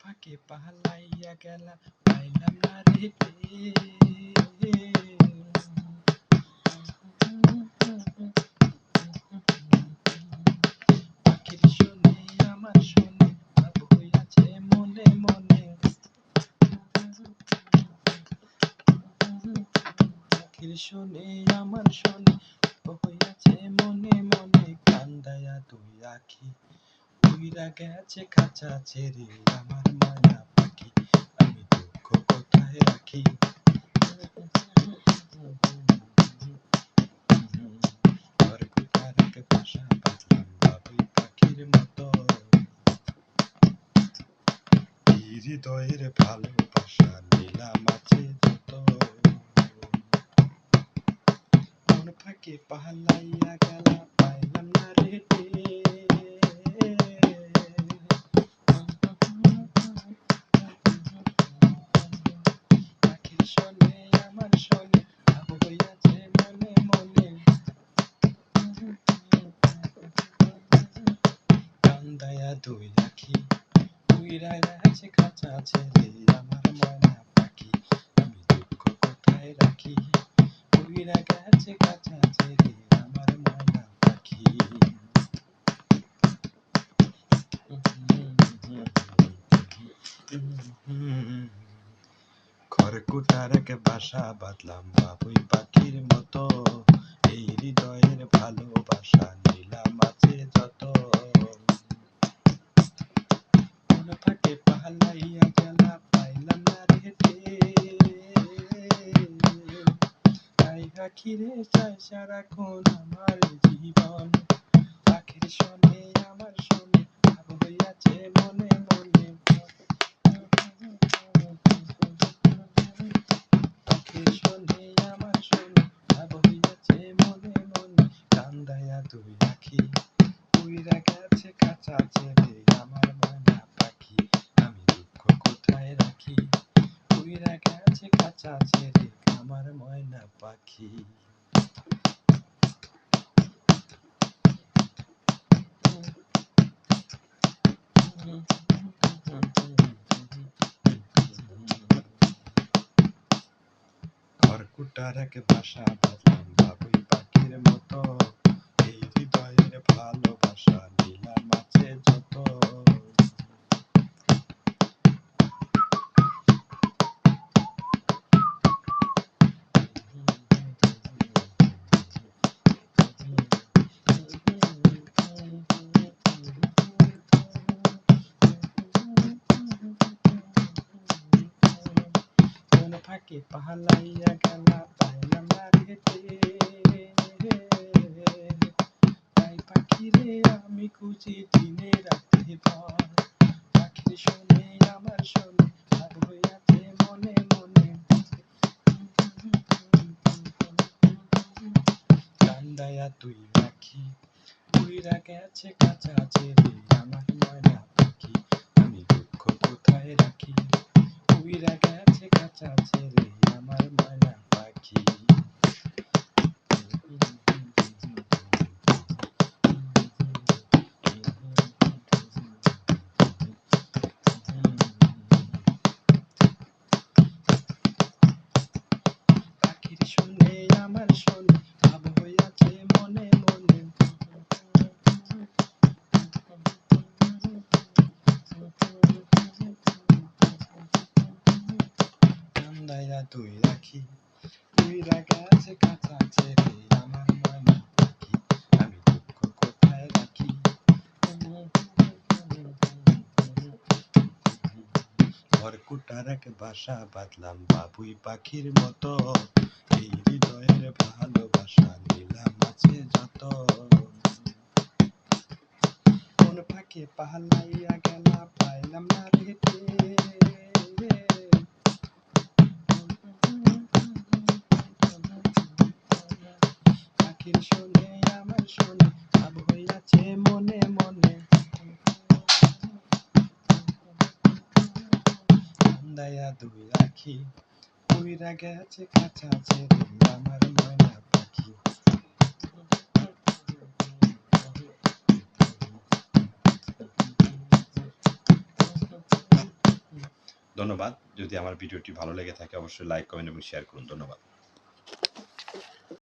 ফাঁকে পাহালাইয়া গেলা পাইলাম না রে আমার শোনে হইয়াছে মনে মনে। কান্দায়া দুই আখি উইরা গেছে কাঁচা ছেড়ে আমার ময়না পাখি। আমি দুঃখ কোথায় রাখি? হৃদয়ের ভালোবাসা নিলাম আছে যত। কোন ফাঁকে পাহালাইয়া গেলা পাইলাম না রে কান্দায়া দুই আখি উইরা গেছে কাঁচা ছেলে আমার ময়না পাখি, আমি দুঃখ কোথায় রাখি? উইরা গেছে কাঁচা ছেলে আমার ময়না পাখি। খড়কুটার এক বাসা বাঁধলাম, বাবুই পাখির তাই আখিরে চাই সারাক্ষণ আমার জীবন। পাখির শোনে আমার শোনে হইয়াছে মনে মনে। পাখির শোনে আমার শোনে ভাব হইয়াছে মনে মনে। কান্দায়া দুই আখি উইরা গেছে কাঁচা ছেড়ে আমার ময়না পাখি, আমি দুঃখ কোথায় রাখি? উইরা গেছে কাঁচা ছেড়ে আমার ময়না পাখি। খড়কুটার এক বাসা বাঁধলাম বাবুই পাখির মতো। এই হৃদয়ের ভালোবাসা। ফাঁকে পাহালাইয়া গেলা পাইলাম না রে তাই পাখিরে আমি খুঁজি দিনে রাতে ভর পাখির শোনে, আমার শোনে ভাব হইয়াছে মনে মনে। কান্দায়া তুই ছেড়ে আমার ময়না পাখি। আমি দুঃখ কোথায় রাখি? শুনে আমার শোনে, ভাব মনে মনে। রাখি আমি দুঃখ কোথায় রাখি? বাসা বাঁধলাম বাবুই পাখির মতো। এই ভালোবাসা নিলাম আছে যত কোন ফাঁকে পাহালাইয়া গেলা পাইলাম না রে পাখির শোনে আমার শোনে মনে মনে দুই রাখি গেছে কাঁচা ছেড়ে, আমার ময়না পাখি। ধন্যবাদ। যদি আমার ভিডিওটি ভালো লেগে থাকে, অবশ্যই লাইক কমেন্ট এবং শেয়ার করুন। ধন্যবাদ।